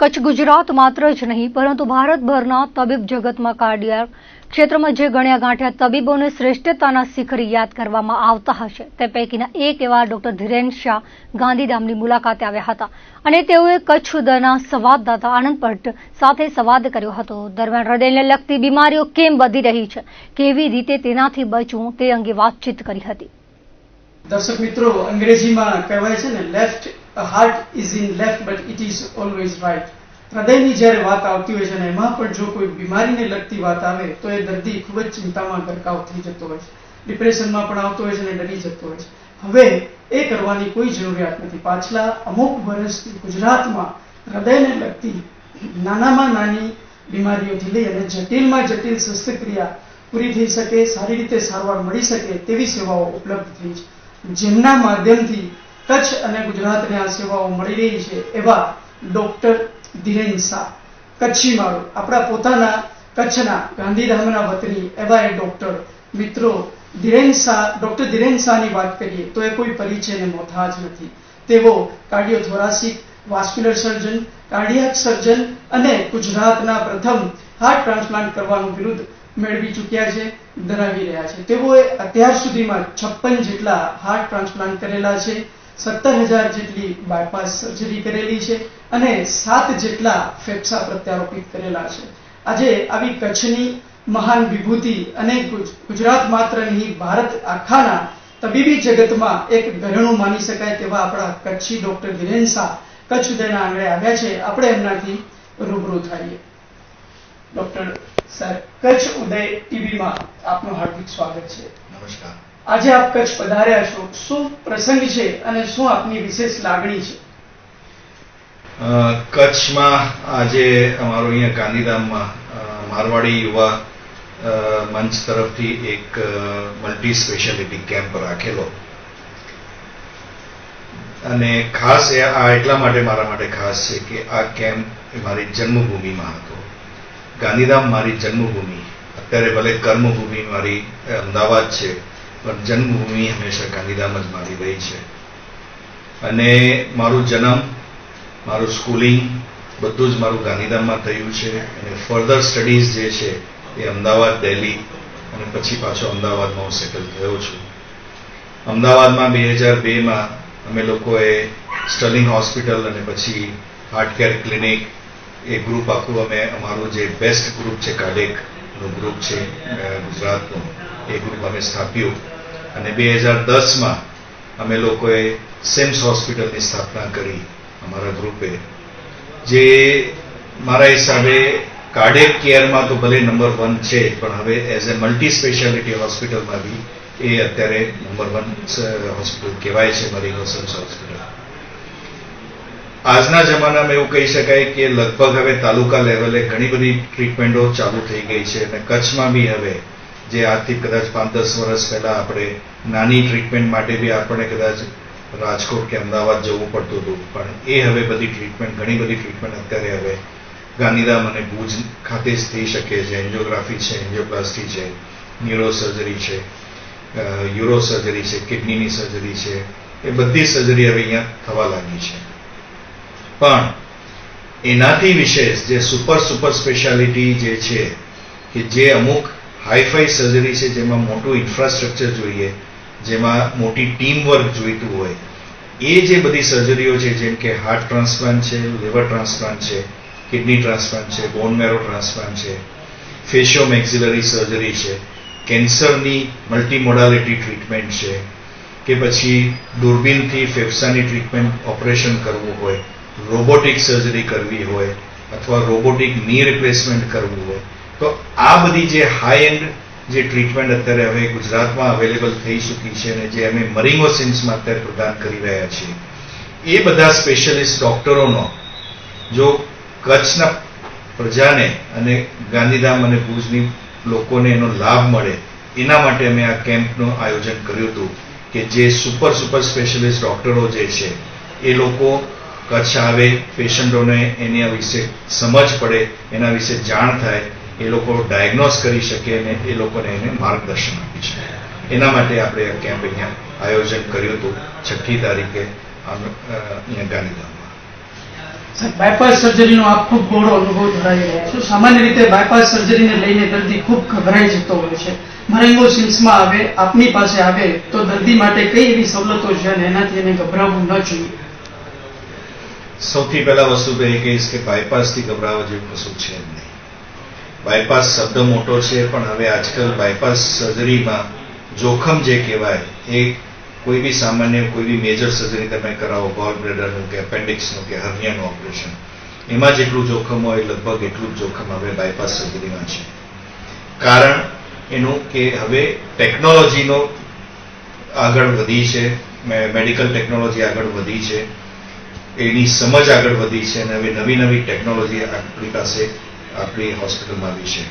કચ્છ ગુજરાત માત્ર જ નહીં, પરંતુ ભારતભરના તબીબ જગતમાં કાર્ડિયા ક્ષેત્રમાં જે ગણ્યા ગાંઠ્યા તબીબોને શ્રેષ્ઠતાના શિખરી યાદ કરવામાં આવતા હશે, તે પૈકીના એક એવા ડોક્ટર ધીરેન શાહ ગાંધીધામની મુલાકાતે આવ્યા હતા. અને તેઓએ કચ્છ ઉદયના સંવાદદાતા આનંદ ભટ્ટ સાથે સંવાદ કર્યો હતો. દરમિયાન હૃદયને લગતી બીમારીઓ કેમ વધી રહી છે, કેવી રીતે તેનાથી બચવું તે અંગે વાતચીત કરી હતી. દર્શક મિત્રો, અંગ્રેજીમાં કહેવાય છે ને left heart is in left but it is always right હૃદયની જ્યારે વાત આવતી હોય છે અને એમાં પણ જો કોઈ બીમારીને લગતી વાત આવે, તો એ દર્દી ખૂબ જ ચિંતામાં ગરકાવ થઈ જતો હોય છે. ડિપ્રેશનમાં પણ આવતો હોય છે અને ડરી જતો હોય છે. હવે એ કરવાની કોઈ જરૂરિયાત નથી. પાછલા અમુક વર્ષથી ગુજરાતમાં હૃદયને લગતી નાનામાં નાની બીમારીઓથી લઈ અને જટિલમાં જટિલ શસ્ત્રક્રિયા પૂરી થઈ શકે, સારી રીતે સારવાર મળી શકે તેવી સેવાઓ ઉપલબ્ધ થઈ છે. જેમના માધ્યમથી કચ્છ અને ગુજરાતને આ સેવાઓ મળી રહી છે એવા ડોક્ટર ધીરેન શાહ. કચ્છી મારો આપણા પોતાના કચ્છના ગાંધીધામના વતની એવા એ ડોક્ટર મિત્રો ધીરેન શાહ, ડોક્ટર ધીરેન શાહની વાત કરીએ તો એ કોઈ પરિચયને મોથાજ નથી. તેઓ કાર્ડિયોથોરાસિક વાસ્ક્યુલર સર્જન, કાર્ડિયાક સર્જન અને ગુજરાતના પ્રથમ હાર્ટ ટ્રાન્સપ્લાન્ટ કરવાનું વિરુદ્ધ મેળવી ચૂક્યા છે, ધરાવી રહ્યા છે. તેઓએ અત્યાર સુધીમાં છપ્પન જેટલા હાર્ટ ટ્રાન્સપ્લાન્ટ કરેલા છે. સત્તર હજાર જેટલી બાયપાસ સર્જરી કરેલી છે અને સાત જેટલા ફેફસા પ્રત્યારોપિત કરેલા છે. આજે આવી કચ્છની મહાન વિભૂતિ અને ગુજરાત માત્ર નહીં, ભારત આખાના તબીબી જગતમાં એક ઘરેણું માની શકાય તેવા આપણા કચ્છી ડોક્ટર વિરેન શાહ કચ્છ ઉદયના આંગણે આવ્યા છે. આપણે એમનાથી રૂબરૂ થઈએ. ડોક્ટર સર, કચ્છ ઉદય ટીવીમાં આપનું હાર્દિક સ્વાગત છે. નમસ્કાર. આજે આપ કચ્છ પધાર્યા છો. શું પ્રસંગ છે અને શું આપની વિશેષ લાગણી છે? કચ્છમાં આજે અમારો અહીંયા ગાંધીધામમાં મારવાડી યુવા મંચ તરફથી એક મલ્ટી સ્પેશિયાલિટી કેમ્પ રાખેલો. અને ખાસ એ આ એટલા માટે મારા માટે ખાસ છે કે આ કેમ્પ એ મારી જન્મભૂમિમાં હતો. ગાંધીધામ મારી જન્મભૂમિ. અત્યારે ભલે કર્મભૂમિ મારી અમદાવાદ છે. પણ જન્મભૂમિ હંમેશા ગાંધીધામ જ મારી રહી છે. અને મારું જન્મ, મારું સ્કૂલિંગ બધું જ મારું ગાંધીધામમાં થયું છે અને ફર્ધર સ્ટડીઝ જે છે એ અમદાવાદ દિલ્હી અને પછી પાછો અમદાવાદમાં હું સેટલ થયો છું. અમદાવાદમાં બે હજાર બેમાં અમે લોકોએ સ્ટર્લિંગ હોસ્પિટલ અને પછી હાર્ટ કેર ક્લિનિક એ ગ્રુપ આખું અમે, અમારું જે બેસ્ટ ગ્રુપ છે કાર્ડેકનું ગ્રુપ છે ગુજરાતનું, એ ગ્રુપ અમે સ્થાપ્યું. અને બે હજાર દસમાં અમે લોકોએ સેમ્સ હોસ્પિટલની સ્થાપના કરી અમારા ગ્રુપે. જે મારા હિસાબે કાર્ડિયક કેરમાં તો ભલે નંબર વન છે, પણ હવે એઝ એ મલ્ટી સ્પેશિયાલિટી હોસ્પિટલમાં બી એ અત્યારે નંબર વન હોસ્પિટલ કહેવાય છે મરીનો સેમ્સ હોસ્પિટલ. આજના જમાનામાં એવું કહી શકાય કે લગભગ હવે તાલુકા લેવલે ઘણી બધી ટ્રીટમેન્ટો ચાલુ થઈ ગઈ છે અને કચ્છમાં બી હવે જે આજથી કદાચ પાંચ દસ વર્ષ પહેલા આપણે નાની ટ્રીટમેન્ટ માટે બી આપણે કદાચ રાજકોટ કે અમદાવાદ જવું પડતું હતું. પણ એ હવે બધી ટ્રીટમેન્ટ ઘણી બધી ટ્રીટમેન્ટ અત્યારે હવે ગાંધીધામ અને ભુજ ખાતે જ થઈ શકે છે. એન્જિયોગ્રાફી છે, એન્જિયોપ્લાસ્ટી છે ન્યુરો સર્જરી છે યુરો સર્જરી છે, કિડનીની સર્જરી છે. એ બધી સર્જરી હવે અહીંયા થવા લાગી છે. પણ એનાથી વિશેષ જે સુપર સુપર સ્પેશિયાલિટી જે છે કે જે અમુક હાઈફાઈ સર્જરી છે જેમાં મોટું ઇન્ફ્રાસ્ટ્રક્ચર જોઈએ, જેમાં મોટી ટીમ વર્ક જોઈતું હોય. એ જે બધી સર્જરીઓ છે, જેમ કે હાર્ટ ટ્રાન્સપ્લાન્ટ છે લીવર ટ્રાન્સપ્લાન્ટ છે કિડની ટ્રાન્સપ્લાન્ટ છે બોન મેરો ટ્રાન્સપ્લાન્ટ છે ફેશિયો મેક્સિલરી સર્જરી છે કેન્સરની મલ્ટી મોડાલિટી ટ્રીટમેન્ટ છે, કે પછી દૂરબીનથી ફેફસાની ટ્રીટમેન્ટ ઓપરેશન કરવું હોય રોબોટિક સર્જરી કરવી હોય, અથવા રોબોટિકની રિપ્લેસમેન્ટ કરવું હોય. તો આ બધી જે હાઈ એન્ડ જે ટ્રીટમેન્ટ અત્યારે હવે ગુજરાતમાં અવેલેબલ થઈ ચૂકી છે અને જે અમે મરિંગોસિન્સમાં અત્યારે પ્રદાન કરી રહ્યા છીએ, એ બધા સ્પેશિયલિસ્ટ ડોક્ટરોનો જો કચ્છના પ્રજાને અને ગાંધીધામ અને ભુજની લોકોને એનો લાભ મળે, એના માટે અમે આ કેમ્પનું આયોજન કર્યું હતું કે જે સુપર સુપર સ્પેશિયલિસ્ટ ડોક્ટરો જે છે, એ લોકો કચ્છ આવે, પેશન્ટોને એના વિશે સમજ પડે, એના વિશે જાણ થાય એ લોકો ડાયગ્નોસ કરી શકે અને એ લોકોને એને માર્ગદર્શન આપી શકે. એના માટે આપણે આ કેમ્પ અહીંયા આયોજન કર્યું હતું. છઠ્ઠી તારીખે અહીંયા ગાંધીધામમાં. બાયપાસ સર્જરીનો આપ ખૂબ ગોળો અનુભવ ધરાવી રહ્યા છો. સામાન્ય રીતે બાયપાસ સર્જરીને લઈને દર્દી ખૂબ ગભરાઈ જતો હોય છે. મરેંગો સિમ્સમાં આવે આપની પાસે આવે તો દર્દી માટે કઈ એવી સવલતો છે અને એનાથી એને ગભરાવવું ન જોઈએ? સૌથી પહેલા વસ્તુ તો એ કહીશ કે બાયપાસથી ગભરાવા જેવું કશું છે જ નહીં. બાયપાસ શબ્દ મોટો છે, પણ હવે આજકાલ બાયપાસ સર્જરીમાં જોખમ જે કહેવાય, એ કોઈ બી સામાન્ય, કોઈ બી મેજર સર્જરી તમે કરાવો ગોલ બ્લેડરનું કે એપેન્ડિક્સનું કે હર્નિયાનું ઓપરેશન એમાં જેટલું જોખમ હોય, લગભગ એટલું જ જોખમ હવે બાયપાસ સર્જરીમાં છે. કારણ એનું કે હવે ટેકનોલોજીનો આગળ વધી છે મેડિકલ ટેકનોલોજી આગળ વધી છે, એની સમજ આગળ વધી છે, અને હવે નવી નવી ટેકનોલોજી આપણી પાસે આપણી હોસ્પિટલમાં આવી છે.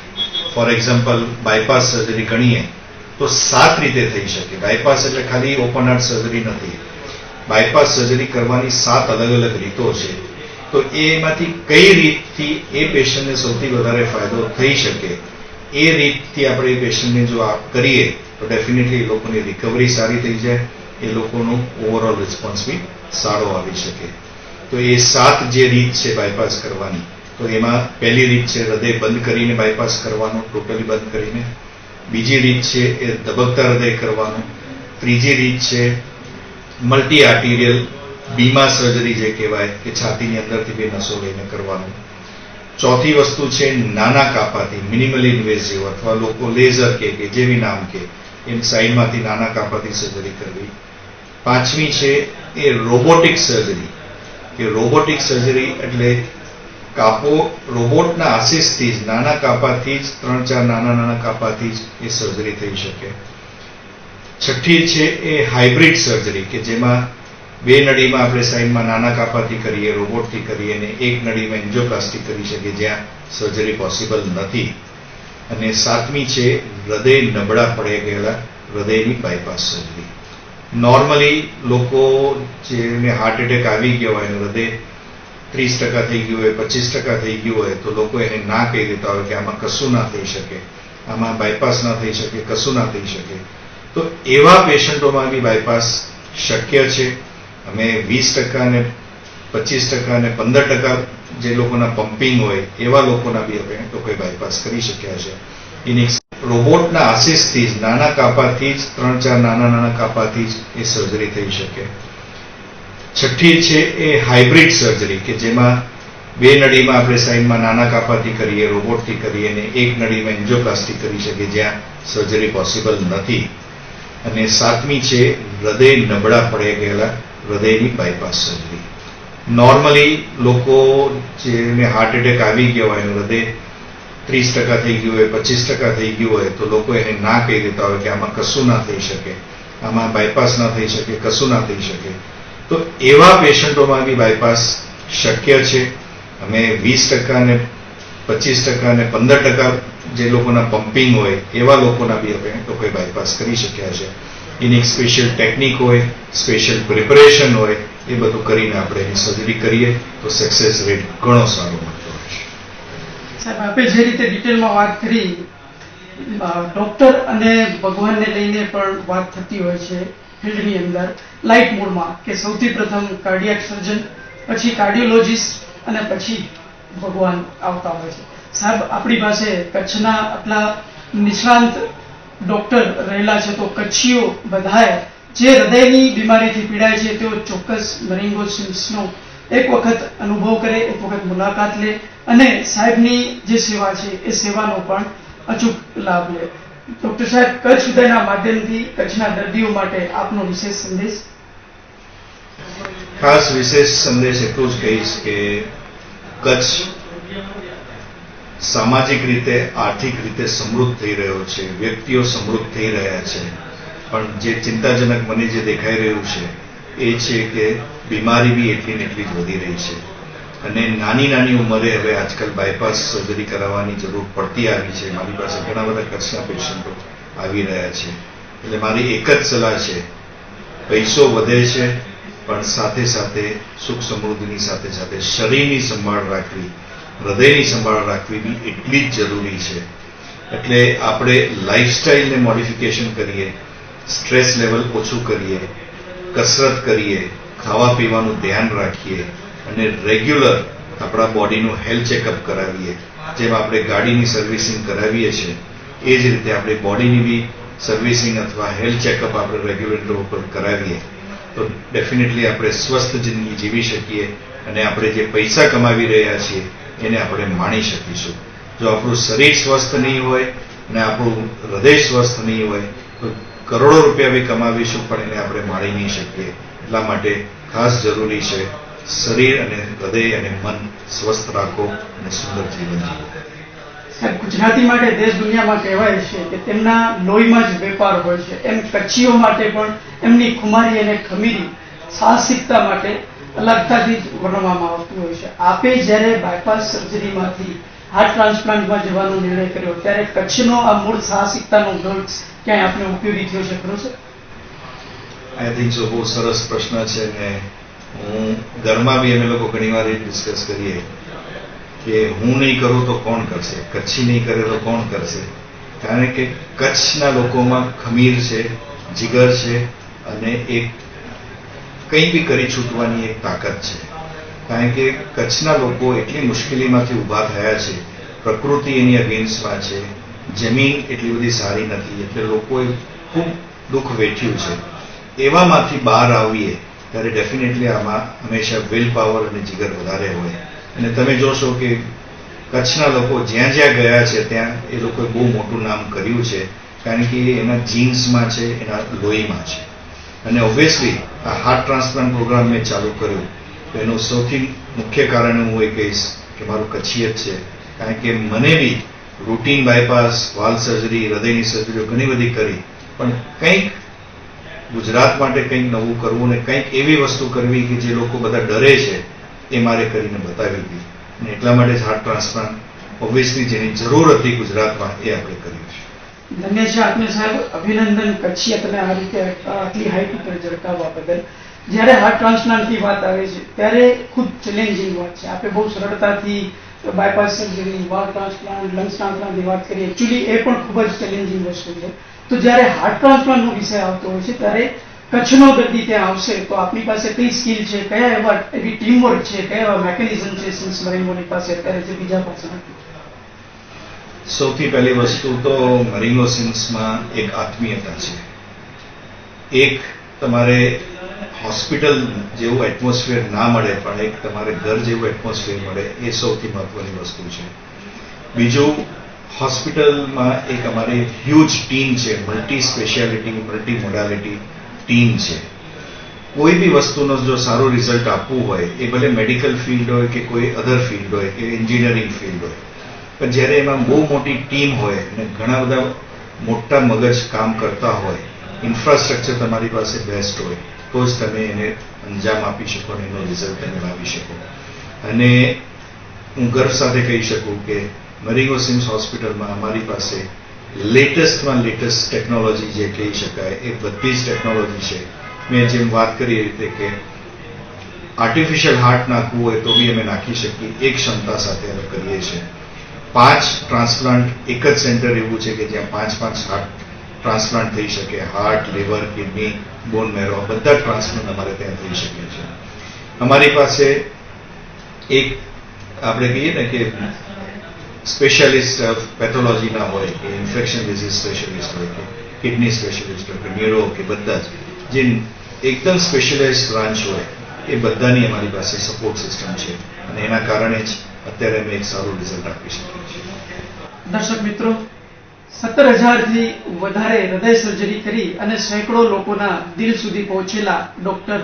ફોર એક્ઝામ્પલ બાયપાસ સર્જરી ગણીએ, તો સાત રીતે થઈ શકે. બાયપાસ એટલે ખાલી ઓપન હાર્ટ સર્જરી નથી. બાયપાસ સર્જરી કરવાની સાત અલગ અલગ રીતો છે. તો એમાંથી કઈ રીતથી એ પેશન્ટને સૌથી વધારે ફાયદો થઈ શકે? એ રીતથી આપણે એ પેશન્ટને જો આ કરીએ, તો ડેફિનેટલી લોકોની રિકવરી સારી થઈ જાય. એ લોકોનો ઓવરઓલ રિસ્પોન્સ બી સારો આવી શકે. તો એ સાત જે રીત છે બાયપાસ કરવાની તો એમાં પહેલી રીત છે હૃદય બંધ કરીને બાયપાસ કરવાનું, ટોટલી બંધ કરીને. બીજી રીત છે એ ધબકતા હૃદય કરવાનું. ત્રીજી રીત છે મલ્ટી આર્ટિરિયલ બીમા સર્જરી જે કહેવાય કે છાતીની અંદરથી બે નસો લઈને કરવાનું. ચોથી વસ્તુ છે નાના કાપાથી મિનિમલ ઇન્વેઝિવ અથવા લોકો લેઝર કે કે જેવી નામ કે, એમ સાઈડમાંથી નાના કાપાથી સર્જરી કરવી. પાંચમી છે એ રોબોટિક સર્જરી કે રોબોટિક સર્જરી એટલે કાપો રોબોટના આશીષથી જ, નાના કાપાથી જ, ત્રણ ચાર નાના નાના કાપાથી જ એ સર્જરી થઈ શકે. છઠ્ઠી છે એ હાઇબ્રિડ સર્જરી કે જેમાં બે નળીમાં આપણે સાઈડમાં નાના કાપાથી કરીએ, રોબોટથી કરીએ અને એક નળીમાં એન્જોપ્લાસ્ટિક કરી શકીએ, જ્યાં સર્જરી પોસિબલ નથી. અને સાતમી છે, હૃદય નબળા પડે ગયેલા, હૃદયની બાયપાસ સર્જરી નોર્મલી લોકો જેને હાર્ટ એટેક આવી ગયો હોય હૃદય ત્રીસ ટકા થઈ ગયું હોય, પચીસ ટકા થઈ ગયું હોય, તો લોકો એને ના કહી દેતા હોય કે આમાં કશું ના થઈ શકે. આમાં બાયપાસ ના થઈ શકે, કશું ના થઈ શકે. તો એવા પેશન્ટોમાં બી બાયપાસ શક્ય છે. અમે વીસ ટકા ને પચીસ ટકા ને પંદર ટકા જે લોકોના પમ્પિંગ હોય, એવા લોકોના બી આપણે લોકોએ બાયપાસ કરી શક્યા છે. એની રોબોટના આશીષથી જ, નાના કાપાથી જ, ત્રણ ચાર નાના નાના કાપાથી જ એ સર્જરી થઈ શકે. છઠ્ઠી છે એ હાઇબ્રિડ સર્જરી કે જેમાં બે નળીમાં આપણે સાઈડમાં નાના કાપાથી કરીએ, રોબોટથી કરીએ અને એક નળીમાં એન્જોપ્લાસ્ટી કરી શકીએ, જ્યાં સર્જરી પોસિબલ નથી. અને સાતમી છે, હૃદય નબળા પડે ગયેલા, હૃદયની બાયપાસ સર્જરી નોર્મલી લોકો જેને હાર્ટ એટેક આવી ગયો હોય, હૃદય ત્રીસ ટકા થઈ ગયું હોય, પચીસ ટકા થઈ ગયું હોય, તો લોકો એને ના કહી દેતા હોય કે આમાં કશું ના થઈ શકે. આમાં બાયપાસ ના થઈ શકે, કશું ના થઈ શકે. તો એવા પેશન્ટોમાં બી બાયપાસ શક્ય છે? અમે વીસ ટકા ને પચીસ ટકા ને પંદર ટકા જે લોકોના પમ્પિંગ હોય, એવા લોકોના બી આપણે લોકોએ બાયપાસ કરી શક્યા છે. એની સ્પેશિયલ ટેકનિક હોય સ્પેશિયલ પ્રિપરેશન હોય, એ બધું કરીને આપણે એની સર્જરી કરીએ, તો સક્સેસ રેટ ઘણો સારો મળતો હોય છે. સાહેબ, આપે જે રીતે ડિટેલમાં વાત કરી ડોક્ટર અને ભગવાનને લઈને પણ વાત થતી હોય છે. ફિલ્ડની અંદર લાઇટ મોડમાં કે સૌથી પ્રથમ કાર્ડિયાક સર્જન, પછી કાર્ડિયોલોજિસ્ટ અને પછી ભગવાન આવતા હોય છે. સાહેબ, આપણી પાસે કચ્છના આટલા નિષ્ણાંત ડોક્ટર રહેલા છે તો કચ્છીઓ બધાએ જે હૃદયની બીમારીથી પીડાય છે તેઓ ચોક્કસ મરિંગોસિમ્સનો એક વખત અનુભવ કરે, એક વખત મુલાકાત લે અને સાહેબની જે સેવા છે એ સેવાનો પણ અચૂક લાભ લે. ડોક્ટર સાહેબ, કચ્છ હૃદયના માધ્યમથી, કચ્છના દર્દીઓ માટે આપનો વિશેષ સંદેશ? ખાસ વિશેષ સંદેશ એટલું જ કહીશ કે કચ્છ સામાજિક રીતે, આર્થિક રીતે સમૃદ્ધ થઈ રહ્યો છે. વ્યક્તિઓ સમૃદ્ધ થઈ રહ્યા છે. પણ જે ચિંતાજનક મને જે દેખાઈ રહ્યું છે, એ છે કે બીમારી બી એટલી ને એટલી જ વધી રહી છે. અને નાની નાની ઉંમરે હવે આજકાલ બાયપાસ સર્જરી કરાવવાની જરૂર પડતી આવી છે. મારી પાસે ઘણા બધા કચ્છના પેશન્ટો આવી રહ્યા છે. એટલે મારી એક જ સલાહ છે, પૈસો વધે છે, પણ સાથે સાથે સુખ સમૃદ્ધિની સાથે સાથે શરીરની સંભાળ રાખવી, હૃદયની સંભાળ રાખવી બી એટલી જ જરૂરી છે. એટલે આપણે લાઈફસ્ટાઈલને મોડિફિકેશન કરીએ સ્ટ્રેસ લેવલ ઓછું કરીએ, કસરત કરીએ ખાવા પીવાનું ધ્યાન રાખીએ અને રેગ્યુલર આપણા બોડીનું હેલ્થ ચેકઅપ કરાવીએ. જેમ આપણે ગાડીની સર્વિસિંગ કરાવીએ છીએ, એ જ રીતે આપણે બોડીની બી સર્વિસિંગ અથવા હેલ્થ ચેકઅપ આપણે રેગ્યુલેટર ઉપર કરાવીએ. તો ડેફિનેટલી આપણે સ્વસ્થ જિંદગી જીવી શકીએ અને આપણે જે પૈસા કમાવી રહ્યા છીએ, એને આપણે માણી શકીશું. જો આપણું શરીર સ્વસ્થ નહીં હોય અને આપણું હૃદય સ્વસ્થ નહીં હોય, તો કરોડો રૂપિયા બી કમાવીશું, પણ એને આપણે માણી નહીં શકીએ. એટલા માટે ખાસ જરૂરી છે શરીર અને હૃદય અને મન સ્વસ્થ રાખો અને સુંદર જીવન જીવો. સાહેબ ગુજરાતી માટે દેશ દુનિયામાં કહેવાય છે કે તેમના લોહીમાં જ વેપાર હોય છે. એમ કચ્છીઓ માટે પણ એમની ખુમારી અને ખમીરી સાહસિકતા માટે અલગતાથી જ વર્ણવવામાં આવતું હોય છે. આપે જ્યારે બાયપાસ સર્જરીમાંથી હાર્ટ ટ્રાન્સપ્લાન્ટમાં જવાનો નિર્ણય કર્યો ત્યારે કચ્છનો આ મૂળ સાહસિકતાનો ગલ્સ ક્યાંય આપને ઉપયોગી થયો છે ખરો છે આઈ થિંક સો બહુ સરસ પ્રશ્ન છે ને હું ઘરમાં બી અમે લોકો ઘણી વાર એ ડિસ્કસ કરીએ કે હું નહીં કરું તો કોણ કરશે? કચ્છી નહીં કરે તો કોણ કરશે? કારણ કે કચ્છના લોકોમાં ખમીર છે, જીગર છે અને એક કંઈ બી કરી છૂટવાની એક તાકાત છે. કારણ કે કચ્છના લોકો એટલી મુશ્કેલીમાંથી ઊભા થયા છે, પ્રકૃતિ એની અગેન્સ્ટમાં છે, જમીન એટલી બધી સારી નથી, એટલે લોકોએ ખૂબ દુઃખ વેઠ્યું છે. એવામાંથી બહાર આવીએ ત્યારે ડેફિનેટલી આમાં હંમેશા વિલ પાવર અને જીગર વધારે હોય. અને તમે જોશો કે કચ્છના લોકો જ્યાં જ્યાં ગયા છે, ત્યાં એ લોકોએ બહુ મોટું નામ કર્યું છે, કારણ કે એના જીન્સમાં છે, એના લોહીમાં છે. અને ઓબ્વિયસલી આ હાર્ટ ટ્રાન્સપ્લાન્ટ પ્રોગ્રામ મેં ચાલુ કર્યો. તો એનું સૌથી મુખ્ય કારણ હું એ કહીશ કે મારું કચ્છિયત છે. કારણ કે મને બી રૂટીન બાયપાસ વાલ સર્જરી હૃદયની સર્જરીઓ ઘણી બધી કરી. પણ કંઈક ગુજરાત માટે કંઈક નવું કરવું ને કંઈક એવી વસ્તુ કરવી કે જે લોકો બધા ડરે છે, એ મારે કરીને બતાવી હતી અને એટલા માટે જ હાર્ટ ટ્રાન્સપ્લાન્ટ ઓબ્વિયસલી જેની જરૂર હતી ગુજરાતમાં એ આપણે કર્યું છે. ધન્ય છે આપને સાહેબ. અભિનંદન. કચ્છિયતને આ રીતે આટલી હાઈટ ઉપર ઝડકાવવા બદલ. જ્યારે હાર્ટ ટ્રાન્સપ્લાન્ટની વાત આવે છે, ત્યારે ખુદ ચેલેન્જિંગ વાત છે. આપણે બહુ સરળતાથી bypass surgery heart transplant lungs ટ્રાન્સપ્લાન્ટની વાત કરીએ. એકચ્યુઅલી એ પણ ખૂબ જ ચેલેન્જિંગ વસ્તુ છે. તો જ્યારે હાર્ટ ટ્રાન્સપ્લાન્ટનો વિષય આવતો હોય છે, ત્યારે કચ્છનો દર્દી ત્યાં આવશે. તો આપની પાસે કઈ સ્કિલ છે? કયા એવા, એવી ટીમવર્ક છે? કયા એવા મેકેનિઝમ છે સિન્સ મરીમોની પાસે? અત્યારે જે બીજા પાસે સૌથી પહેલી વસ્તુ તો મરીનો સિન્સમાં એક આત્મીયતા છે. એક તમારે હોસ્પિટલ જેવું એટમોસ્ફિયર ના મળે, પણ એક તમારે ઘર જેવું એટમોસ્ફિયર મળે, એ સૌથી મહત્વની વસ્તુ છે. બીજું હોસ્પિટલમાં એક અમારી હ્યુજ ટીમ છે multi speciality multi modality team છે. કોઈ બી વસ્તુનો જો સારું રિઝલ્ટ આપવું હોય, એ ભલે મેડિકલ ફિલ્ડ હોય કે કોઈ અધર ફિલ્ડ હોય, કે એન્જિનિયરિંગ ફિલ્ડ હોય, પણ જ્યારે એમાં બહુ મોટી ટીમ હોય અને ઘણા બધા મોટા મગજ કામ કરતા હોય ઇન્ફ્રાસ્ટ્રક્ચર તમારી પાસે બેસ્ટ હોય, તો જ તમે એને અંજામ આપી શકો અને એનો રિઝલ્ટ તમે લાવી શકો. અને હું ગર્વ સાથે કહી શકું કે મરીગો સિમ્સ હોસ્પિટલમાં અમારી પાસે લેટેસ્ટમાં લેટેસ્ટ ટેકનોલોજી જે કહી શકાય, એ બધી જ ટેકનોલોજી છે. મેં જેમ વાત કરી રીતે કે આર્ટિફિશિયલ હાર્ટ નાખવું હોય તો બી અમે નાખી શકીએ, એક ક્ષમતા સાથે અમે કરીએ છીએ. પાંચ ટ્રાન્સપ્લાન્ટ એક જ સેન્ટર એવું છે કે જ્યાં પાંચ પાંચ હાર્ટ ટ્રાન્સપ્લાન્ટ થઈ શકે heart liver kidney bone marrow બધા ટ્રાન્સપ્લાન્ટ અમારે ત્યાં થઈ શકે છે. અમારી પાસે એક આપણે કહીએ ને કે સ્પેશિયાલિસ્ટ પેથોલોજીના હોય કે ઇન્ફેક્શન ડિઝીઝ સ્પેશિયાલિસ્ટ હોય કે કિડની સ્પેશિયાલિસ્ટ હોય કે ન્યુરો કે બધા જ. જે એકદમ સ્પેશિયલાઇઝ બ્રાન્ચ હોય, એ બધાની અમારી પાસે સપોર્ટ સિસ્ટમ છે. અને એના કારણે જ અત્યારે અમે એક સારું રિઝલ્ટ આપી શકીએ છીએ. દર્શક મિત્રો, સત્તર હજારથી વધારે હૃદય સર્જરી કરી અને સેંકડો લોકોના દિલ સુધી પહોંચેલા ડોક્ટર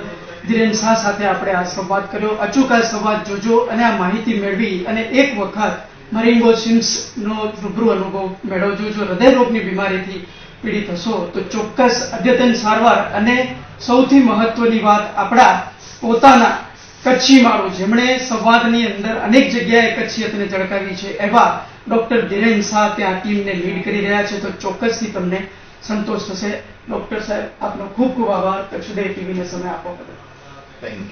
ધીરેન શાહ સાથે આપણે આ સંવાદ કર્યો. અચૂક આ સંવાદ જોજો અને આ માહિતી મેળવી અને એક વખત મરિંગો સિમ્સનો રૂબરૂ અનુભવ મેળવજો. જો હૃદયરોગની બીમારીથી પીડિત હશો, તો ચોક્કસ અદ્યતન સારવાર અને સૌથી મહત્વની વાત આપણા પોતાના કચ્છી માળો. જેમણે સંવાદની અંદર અનેક જગ્યાએ કચ્છિયતને ઝળકાવી છે, એવા ડોક્ટર ધીરેન શાહ ત્યાં ટીમને લીડ કરી રહ્યા છે. તો ચોક્કસથી તમને સંતોષ થશે. ડોક્ટર સાહેબ, આપનો ખૂબ ખૂબ આભાર. કચ્છ ઉદય ટીવીને સમય આપવા બદલ. Thank you